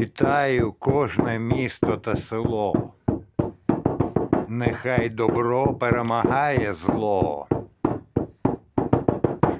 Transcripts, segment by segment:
Вітаю кожне місто та село. Нехай добро перемагає зло.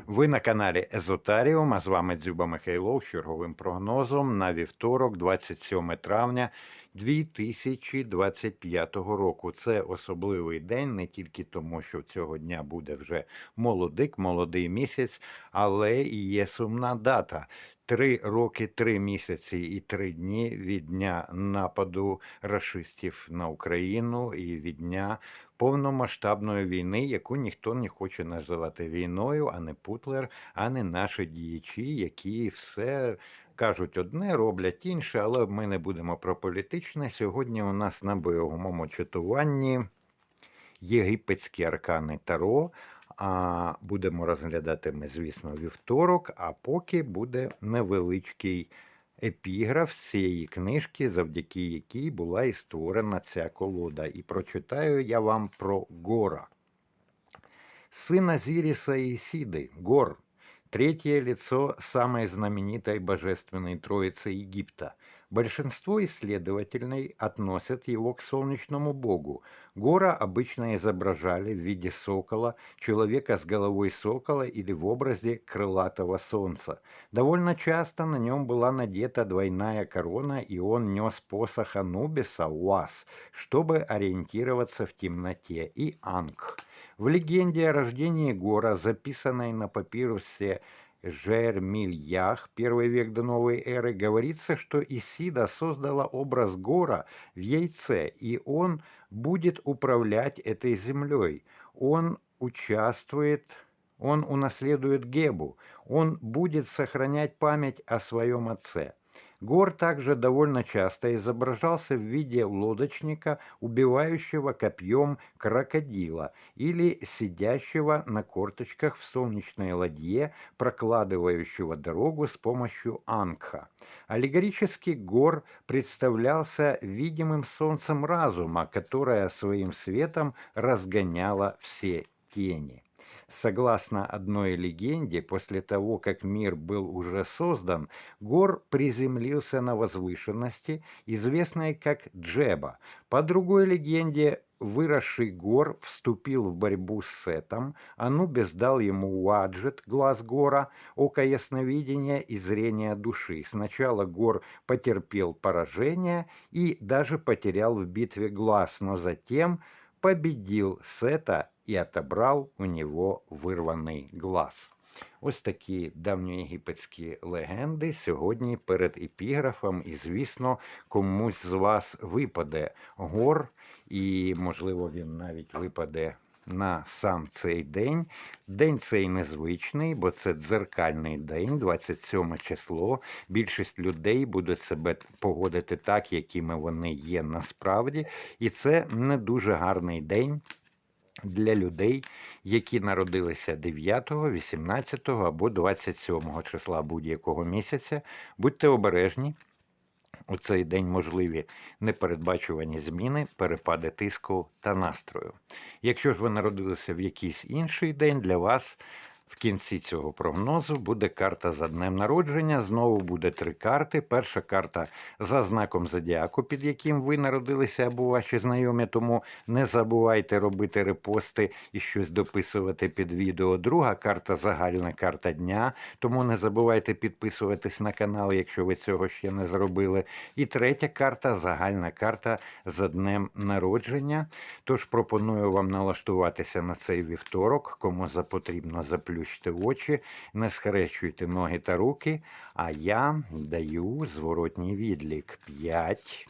Ви на каналі Езотаріум, а з вами Дзюба Михайлов з черговим прогнозом на вівторок, 27 травня 2025 року. Це особливий день не тільки тому, що цього дня буде вже молодик, молодий місяць, але і є сумна дата. Три роки, три місяці і три дні від дня нападу рашистів на Україну і від дня повномасштабної війни, яку ніхто не хоче називати війною, а не Путлер, а не наші діячі, які все кажуть одне, роблять інше, але ми не будемо про політичне. Сьогодні у нас на бойовому чатуванні єгипетські аркани Таро. А будемо розглядати ми, звісно, вівторок, а поки буде невеличкий епіграф з цієї книжки, завдяки якій була і створена ця колода. І прочитаю я вам про Гора. Сина Зіріса і Сіди, Гор, третье лицо самой знаменитой божественной троицы Египта. Большинство исследователей относят его к солнечному богу. Гора обычно изображали в виде сокола, человека с головой сокола или в образе крылатого солнца. Довольно часто на нем была надета двойная корона, и он нес посох Анубиса, Уас, чтобы ориентироваться в темноте, и Анг. В легенде о рождении Гора, записанной на папирусе Жермильях, первый век до новой эры, говорится, что Исида создала образ Гора в яйце, и он будет управлять этой землей. Он участвует, он унаследует Гебу, он будет сохранять память о своем отце. Гор также довольно часто изображался в виде лодочника, убивающего копьем крокодила, или сидящего на корточках в солнечной ладье, прокладывающего дорогу с помощью ангха. Аллегорический Гор представлялся видимым солнцем разума, которое своим светом разгоняло все тени. Согласно одной легенде, после того, как мир был уже создан, Гор приземлился на возвышенности, известной как Джеба. По другой легенде, выросший Гор вступил в борьбу с Сетом, Анубис дал ему Уаджет, глаз Гора, око ясновидения и зрение души. Сначала Гор потерпел поражение и даже потерял в битве глаз, но затем победил Сета і отобрав у нього вирваний глаз. Ось такі давньоєгипетські легенди сьогодні перед епіграфом, і, звісно, комусь з вас випаде гор, і, можливо, він навіть випаде на сам цей день. День цей незвичний, бо це дзеркальний день, 27 число. Більшість людей будуть себе поводити так, якими вони є насправді. І це не дуже гарний день для людей, які народилися 9, 18 або 27 числа будь-якого місяця. Будьте обережні. У цей день можливі непередбачувані зміни, перепади тиску та настрою. Якщо ж ви народилися в якийсь інший день, для вас в кінці цього прогнозу буде карта за днем народження. Знову буде три карти. Перша карта за знаком зодіаку, під яким ви народилися або ваші знайомі. Тому не забувайте робити репости і щось дописувати під відео. Друга карта загальна карта дня. Тому не забувайте підписуватись на канал, якщо ви цього ще не зробили. І третя карта загальна карта за днем народження. Тож пропоную вам налаштуватися на цей вівторок, кому за потрібно заплющити очі, не схрещуйте ноги та руки, а я даю зворотній відлік. 5,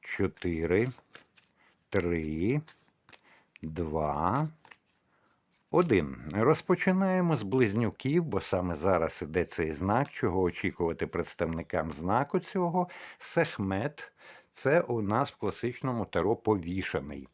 4, 3, 2, 1. Розпочинаємо з близнюків, бо саме зараз іде цей знак, чого очікувати представникам знаку цього. Сехмет. Це у нас в класичному таро повішаний.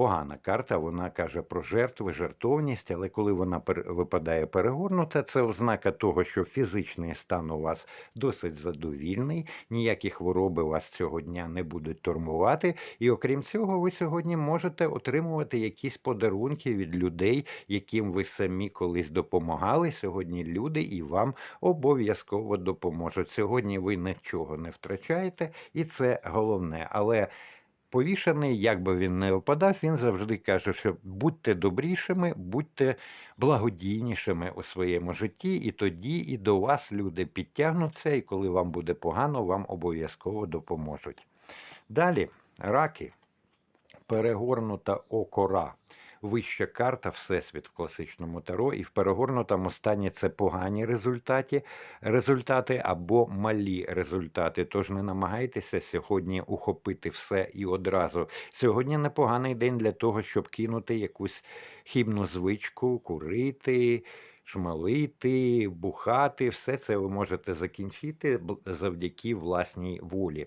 Погана карта. Вона каже про жертви, жертовність, але коли вона випадає перегорнута, це ознака того, що фізичний стан у вас досить задовільний, ніякі хвороби вас цього дня не будуть тормувати. І окрім цього, ви сьогодні можете отримувати якісь подарунки від людей, яким ви самі колись допомагали. Сьогодні люди і вам обов'язково допоможуть. Сьогодні ви нічого не втрачаєте, і це головне. Але повішений, як би він не випадав, він завжди каже, що будьте добрішими, будьте благодійнішими у своєму житті, і тоді і до вас люди підтягнуться, і коли вам буде погано, вам обов'язково допоможуть. Далі, раки, перегорнута окора. Вища карта Всесвіт в класичному таро, і в перегорнутому стані це погані результати, результати або малі результати. Тож не намагайтеся сьогодні ухопити все і одразу. Сьогодні непоганий день для того, щоб кинути якусь хібну звичку, курити, шмалити, бухати. Все це ви можете закінчити завдяки власній волі.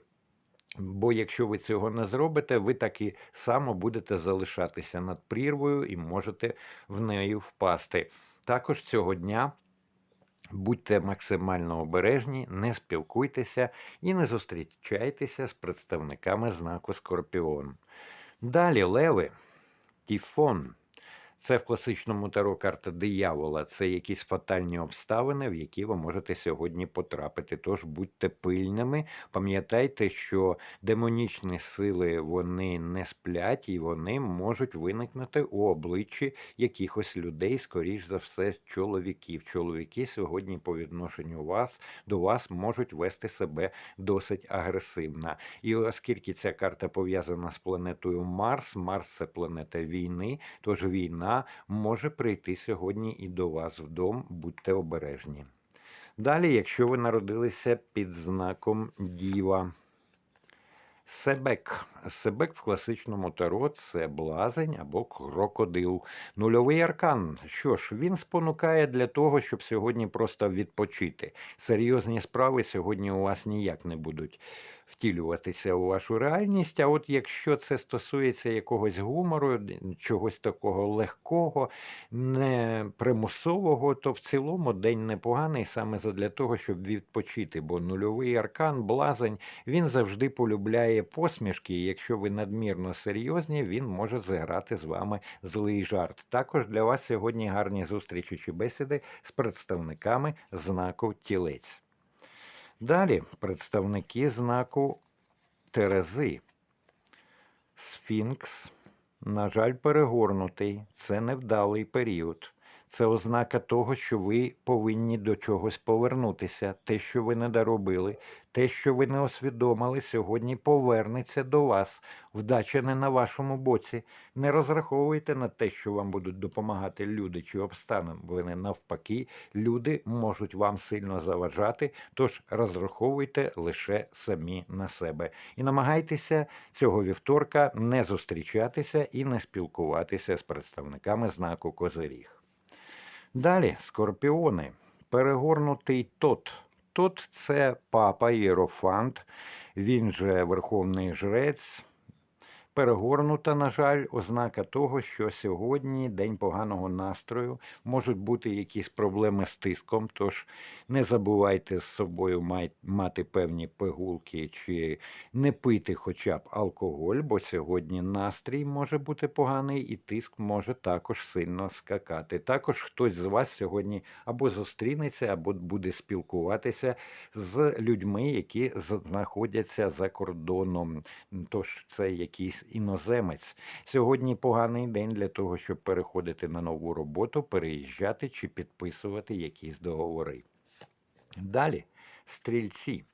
Бо якщо ви цього не зробите, ви так і само будете залишатися над прірвою і можете в неї впасти. Також цього дня будьте максимально обережні, не спілкуйтеся і не зустрічайтеся з представниками знаку Скорпіон. Далі леви, тіфон. Це в класичному таро карта диявола. Це якісь фатальні обставини, в які ви можете сьогодні потрапити. Тож будьте пильними. Пам'ятайте, що демонічні сили вони не сплять і вони можуть виникнути у обличчі якихось людей, скоріш за все, чоловіків. Чоловіки сьогодні по відношенню вас до вас можуть вести себе досить агресивно. І оскільки ця карта пов'язана з планетою Марс, Марс це планета війни, тож війна може прийти сьогодні і до вас вдома, будьте обережні. Далі, якщо ви народилися під знаком Діва. Себек. Себек в класичному таро це блазень або крокодил. Нульовий аркан. Що ж, він спонукає для того, щоб сьогодні просто відпочити. Серйозні справи сьогодні у вас ніяк не будуть втілюватися у вашу реальність. А от якщо це стосується якогось гумору, чогось такого легкого, не примусового, то в цілому день непоганий саме задля того, щоб відпочити. Бо нульовий аркан, блазень, він завжди полюбляє посмішки. Якщо ви надмірно серйозні, він може зіграти з вами злий жарт. Також для вас сьогодні гарні зустрічі чи бесіди з представниками знаку тілець. Далі представники знаку Терези. Сфінкс, на жаль, перегорнутий. Це невдалий період. Це ознака того, що ви повинні до чогось повернутися. Те, що ви не доробили, те, що ви не усвідомили, сьогодні повернеться до вас. Вдача не на вашому боці. Не розраховуйте на те, що вам будуть допомагати люди чи обставини. Навпаки, люди можуть вам сильно заважати, тож розраховуйте лише самі на себе. І намагайтеся цього вівторка не зустрічатися і не спілкуватися з представниками знаку Козиріг. Далі скорпіони. Перегорнутий тот. Тот це папа Єрофант, він же верховний жрець. Перегорнута, на жаль, ознака того, що сьогодні день поганого настрою, можуть бути якісь проблеми з тиском, тож не забувайте з собою мати певні пигулки чи не пити хоча б алкоголь, бо сьогодні настрій може бути поганий і тиск може також сильно скакати. Також хтось з вас сьогодні або зустрінеться, або буде спілкуватися з людьми, які знаходяться за кордоном. Тож це іноземець. Сьогодні поганий день для того, щоб переходити на нову роботу, переїжджати чи підписувати якісь договори. Далі стрільці.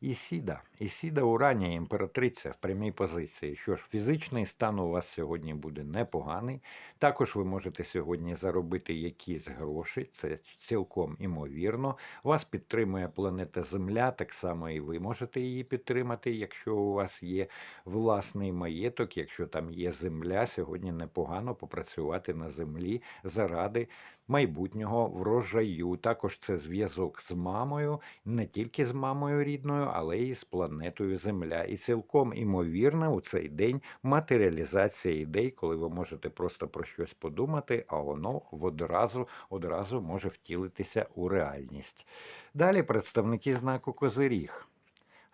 Ісіда. Ісіда Уранія, імператриця в прямій позиції. Що ж, фізичний стан у вас сьогодні буде непоганий. Також ви можете сьогодні заробити якісь гроші, це цілком імовірно. Вас підтримує планета Земля, так само і ви можете її підтримати, якщо у вас є власний маєток, якщо там є земля, сьогодні непогано попрацювати на землі заради майбутнього врожаю. Також це зв'язок з мамою, не тільки з мамою рідною, але і з планетою Земля. І цілком імовірна у цей день матеріалізація ідей, коли ви можете просто про щось подумати, а воно одразу, одразу може втілитися у реальність. Далі представники знаку Козиріг.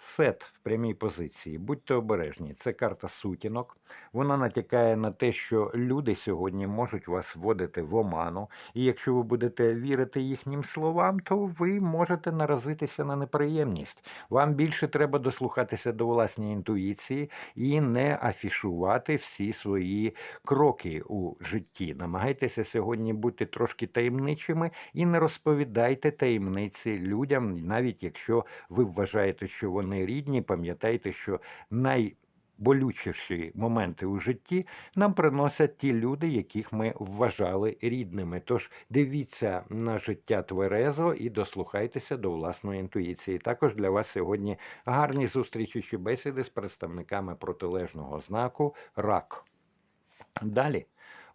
Сет в прямій позиції. Будьте обережні. Це карта сутінок. Вона натякає на те, що люди сьогодні можуть вас вводити в оману. І якщо ви будете вірити їхнім словам, то ви можете наразитися на неприємність. Вам більше треба дослухатися до власної інтуїції і не афішувати всі свої кроки у житті. Намагайтеся сьогодні бути трошки таємничими і не розповідайте таємниці людям, навіть якщо ви вважаєте, що вони рідні, пам'ятайте, що найболючіші моменти у житті нам приносять ті люди, яких ми вважали рідними. Тож дивіться на життя тверезо і дослухайтеся до власної інтуїції. Також для вас сьогодні гарні зустрічі чи бесіди з представниками протилежного знаку рак. Далі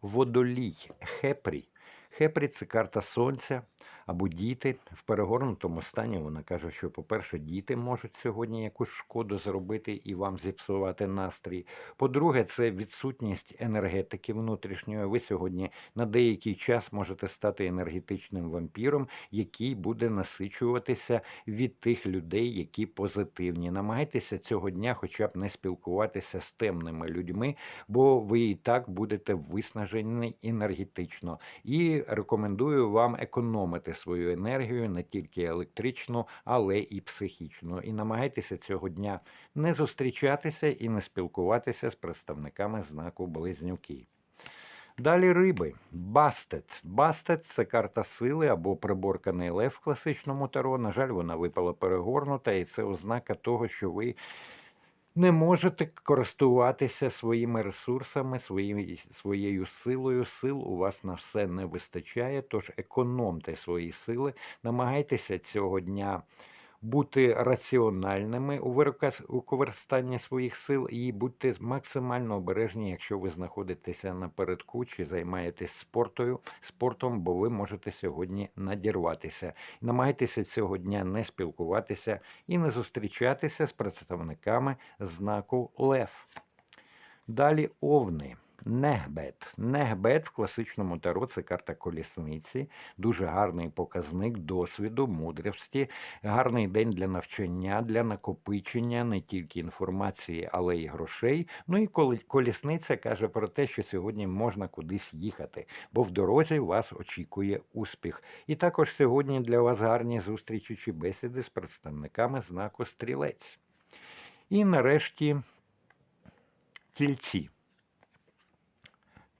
водолій, хепрі. Хепрі це карта сонця або діти. В перегорнутому стані вона каже, що, по-перше, діти можуть сьогодні якусь шкоду зробити і вам зіпсувати настрій. По-друге, це відсутність енергетики внутрішньої. Ви сьогодні на деякий час можете стати енергетичним вампіром, який буде насичуватися від тих людей, які позитивні. Намагайтеся цього дня, хоча б не спілкуватися з темними людьми, бо ви і так будете виснажені енергетично. І рекомендую вам економити свою енергію не тільки електричну, але і психічну. І намагайтеся цього дня не зустрічатися і не спілкуватися з представниками знаку Близнюки. Далі риби. Бастет. Бастет це карта сили або приборканий лев в класичному таро. На жаль, вона випала перегорнута, і це ознака того, що ви не можете користуватися своїми ресурсами, своєю, своєю силою. Сил у вас на все не вистачає, тож економте свої сили, намагайтеся цього дня бути раціональними у використанні своїх сил і будьте максимально обережні, якщо ви знаходитеся напередку чи займаєтесь спортою, спортом, бо ви можете сьогодні надірватися. Намагайтеся цього дня не спілкуватися і не зустрічатися з представниками знаку Лев. Далі овни. Негбет. Негбет в класичному таро це карта колісниці, дуже гарний показник досвіду, мудрості, гарний день для навчання, для накопичення не тільки інформації, але й грошей. Ну і колісниця каже про те, що сьогодні можна кудись їхати, бо в дорозі вас очікує успіх. І також сьогодні для вас гарні зустрічі чи бесіди з представниками знаку стрілець. І нарешті тільці.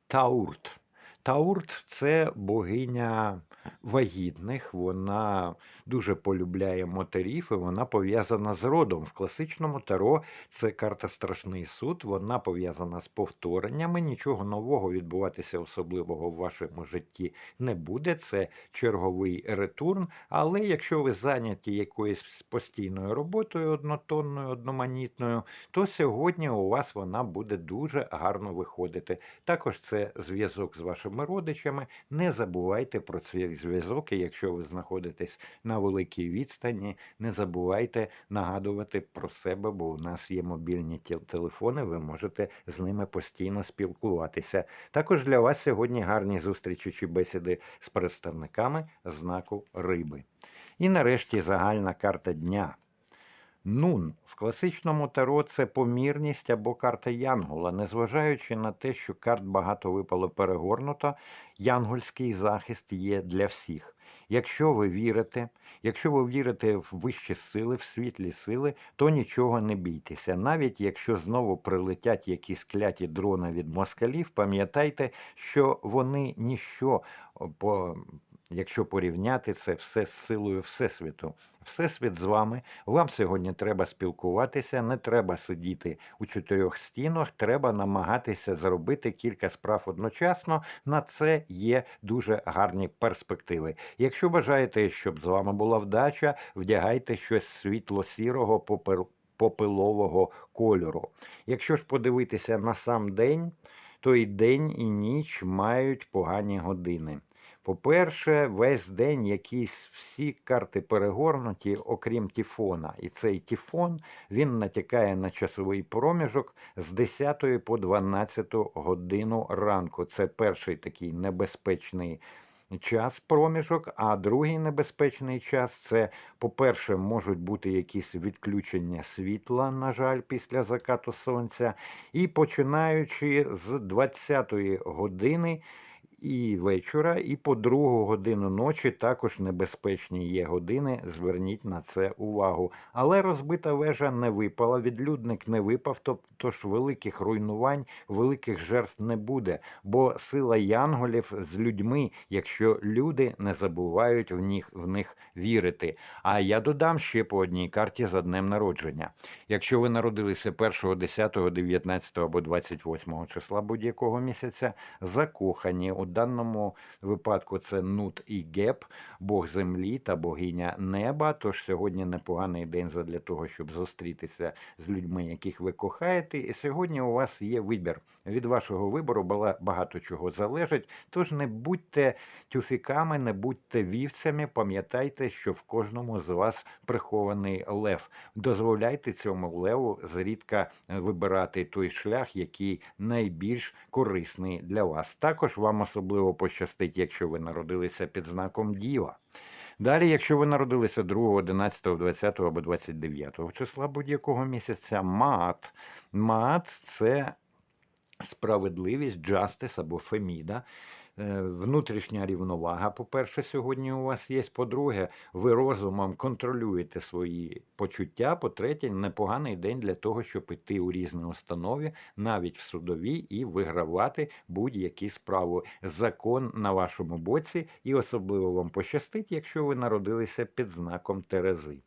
Таурт. Таурт це богиня вагітних, вона дуже полюбляє матерів і вона пов'язана з родом. В класичному таро це карта Страшний суд, вона пов'язана з повтореннями. Нічого нового відбуватися особливого в вашому житті не буде. Це черговий ретурн. Але якщо ви зайняті якоюсь постійною роботою, однотонною, одноманітною, то сьогодні у вас вона буде дуже гарно виходити. Також це зв'язок з вашими родичами. Не забувайте про цей зв'язок, і якщо ви знаходитесь на великій відстані, не забувайте нагадувати про себе, бо у нас є мобільні телефони, ви можете з ними постійно спілкуватися. Також для вас сьогодні гарні зустрічі чи бесіди з представниками знаку риби. І нарешті загальна карта дня. Нун в класичному таро це помірність або карта Янгола. Незважаючи на те, що карт багато випало перегорнуто, янгольський захист є для всіх. Якщо ви вірите, якщо ви вірите в вищі сили, в світлі сили, то нічого не бійтеся. Навіть якщо знову прилетять якісь кляті дрони від москалів, пам'ятайте, що вони ніщо по. Якщо порівняти це все з силою Всесвіту, Всесвіт з вами. Вам сьогодні треба спілкуватися, не треба сидіти у чотирьох стінах, треба намагатися зробити кілька справ одночасно. На це є дуже гарні перспективи. Якщо бажаєте, щоб з вами була вдача, вдягайте щось світло-сірого попелового кольору. Якщо ж подивитися на сам день, той день і ніч мають погані години. По-перше, весь день якісь всі карти перегорнуті, окрім Тіфона. І цей Тіфон він натякає на часовий проміжок з 10 по 12 годину ранку. Це перший такий небезпечний час проміжок, а другий небезпечний час це, по-перше, можуть бути якісь відключення світла, на жаль, після закату сонця. І починаючи з 20-ї години і вечора, і по другу годину ночі також небезпечні є години. Зверніть на це увагу. Але розбита вежа не випала, відлюдник не випав, тож великих руйнувань, великих жертв не буде. Бо сила янголів з людьми, якщо люди не забувають в них, в них вірити. А я додам ще по одній карті за днем народження. Якщо ви народилися 1, 10, 19 або 28 числа будь-якого місяця, закохані. У даному випадку це Нут і Геп, Бог землі та богиня неба. Тож сьогодні непоганий день задля того, щоб зустрітися з людьми, яких ви кохаєте. І сьогодні у вас є вибір. Від вашого вибору багато чого залежить. Тож не будьте тюфіками, не будьте вівцями. Пам'ятайте, що в кожному з вас прихований лев. Дозволяйте цьому леву зрідка вибирати той шлях, який найбільш корисний для вас. Також вам особливо пощастить, якщо ви народилися під знаком діва. Далі, якщо ви народилися 2, 11, 20 або 29 числа будь-якого місяця, маат. Мат це справедливість, джастис або феміда. Е, Внутрішня рівновага, по-перше, сьогодні у вас є. По-друге, ви розумом контролюєте свої почуття. По-третє, непоганий день для того, щоб іти у різні установи, навіть в судові, і вигравати будь-які справи. Закон на вашому боці, і особливо вам пощастить, якщо ви народилися під знаком Терези.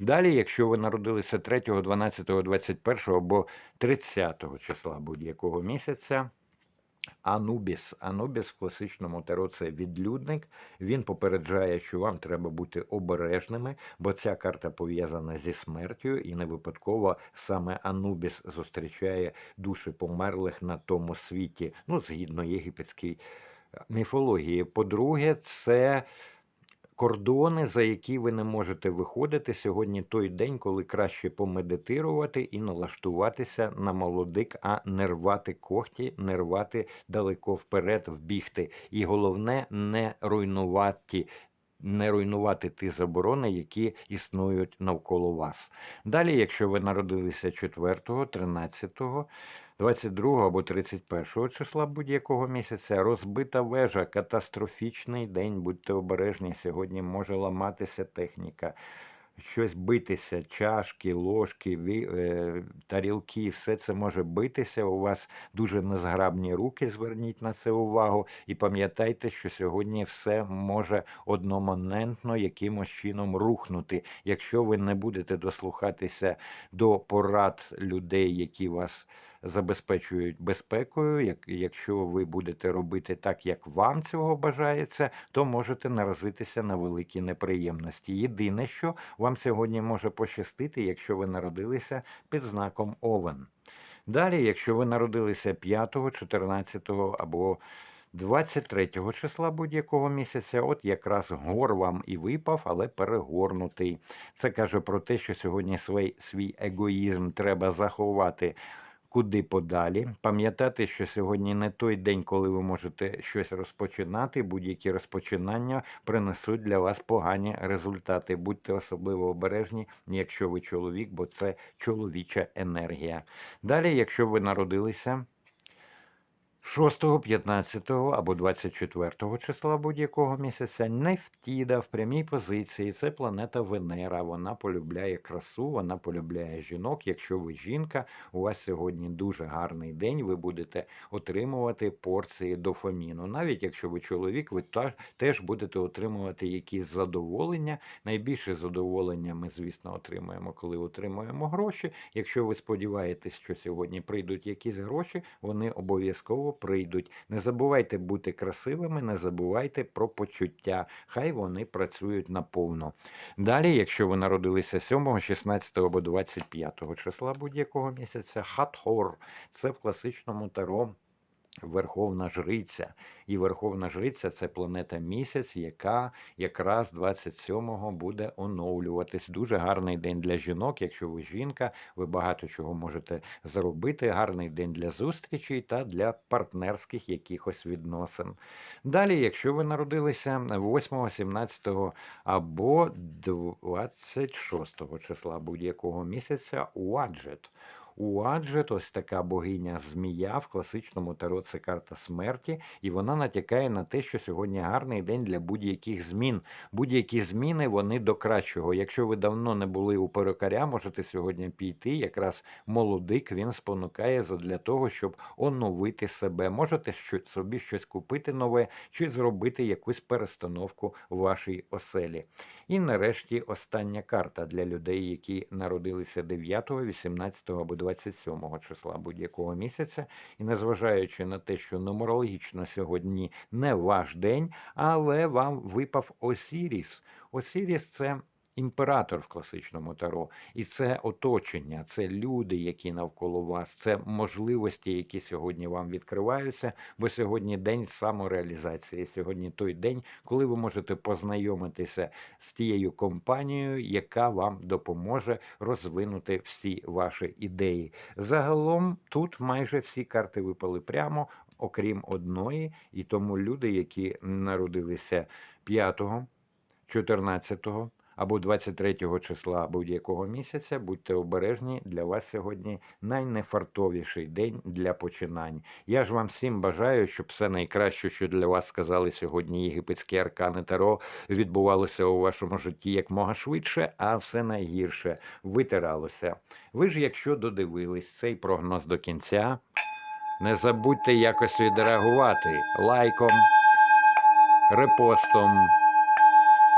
Далі, якщо ви народилися 3, 12, 21 або 30 числа будь-якого місяця, Анубіс. Анубіс в класичному таро це відлюдник. Він попереджає, що вам треба бути обережними, бо ця карта пов'язана зі смертю, і не випадково саме Анубіс зустрічає душі померлих на тому світі, ну, згідно єгипетській міфології. По-друге, це кордони, за які ви не можете виходити. Сьогодні той день, коли краще помедитирувати і налаштуватися на молодик, а не рвати когті, не рвати далеко вперед, вбігти. І головне не руйнувати. Не руйнувати ті заборони, які існують навколо вас. Далі, якщо ви народилися 4, 13, 22 або 31 числа будь-якого місяця, розбита вежа, катастрофічний день, будьте обережні, сьогодні може ламатися техніка. Щось битися, чашки, ложки, е, тарілки, все це може битися. У вас дуже незграбні руки, зверніть на це увагу. І пам'ятайте, що сьогодні все може одномоментно якимось чином рухнути. Якщо ви не будете дослухатися до порад людей, які вас забезпечують безпекою, як, якщо ви будете робити так, як вам цього бажається, то можете наразитися на великі неприємності. Єдине, що вам сьогодні може пощастити, якщо ви народилися під знаком Овен. Далі, якщо ви народилися 5, 14 або 23 числа будь-якого місяця, от якраз гор вам і випав, але перегорнутий. Це каже про те, що сьогодні свій, свій егоїзм треба заховати куди подалі. Пам'ятати, що сьогодні не той день, коли ви можете щось розпочинати. Будь-які розпочинання принесуть для вас погані результати. Будьте особливо обережні, якщо ви чоловік, бо це чоловіча енергія. Далі, якщо ви народилися. 6, 15 або 24 числа будь-якого місяця Нефтіда в прямій позиції. Це планета Венера. Вона полюбляє красу, вона полюбляє жінок. Якщо ви жінка, у вас сьогодні дуже гарний день. Ви будете отримувати порції дофаміну. Навіть якщо ви чоловік, ви теж будете отримувати якісь задоволення. Найбільше задоволення ми, звісно, отримуємо, коли отримуємо гроші. Якщо ви сподіваєтесь, що сьогодні прийдуть якісь гроші, вони обов'язково прийдуть. Не забувайте бути красивими, не забувайте про почуття. Хай вони працюють наповно. Далі, якщо ви народилися 7, 16 або 25 числа будь-якого місяця, хатхор це в класичному таро Верховна Жриця. І Верховна Жриця це планета місяць, яка якраз 27-го буде оновлюватись. Дуже гарний день для жінок. Якщо ви жінка, ви багато чого можете зробити. Гарний день для зустрічей та для партнерських якихось відносин. Далі, якщо ви народилися 8, 17 або 26 числа будь-якого місяця, Уаджет. Уаджет, ось така богиня змія в класичному таро це карта смерті, і вона натякає на те, що сьогодні гарний день для будь-яких змін. Будь-які зміни вони до кращого. Якщо ви давно не були у перукаря, можете сьогодні піти. Якраз молодик він спонукає для того, щоб оновити себе. Можете собі щось купити нове чи зробити якусь перестановку в вашій оселі. І нарешті остання карта для людей, які народилися 9, 18 або 27 числа будь-якого місяця. І незважаючи на те, що нумерологічно сьогодні не ваш день, але вам випав Осіріс. Осіріс це. Імператор в класичному таро, і це оточення, це люди, які навколо вас, це можливості, які сьогодні вам відкриваються. Бо сьогодні день самореалізації. Сьогодні той день, коли ви можете познайомитися з тією компанією, яка вам допоможе розвинути всі ваші ідеї. Загалом тут майже всі карти випали прямо, окрім одної, і тому люди, які народилися 5, 14 або 23 числа будь-якого місяця, будьте обережні. Для вас сьогодні найнефартовіший день для починань. Я ж вам всім бажаю, щоб все найкраще, що для вас сказали сьогодні єгипетські аркани Таро, відбувалося у вашому житті якмога швидше, а все найгірше витиралося. Ви ж, якщо додивились цей прогноз до кінця, не забудьте якось відреагувати лайком, репостом,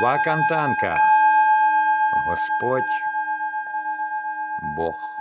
Вакантанка. Господь Бог.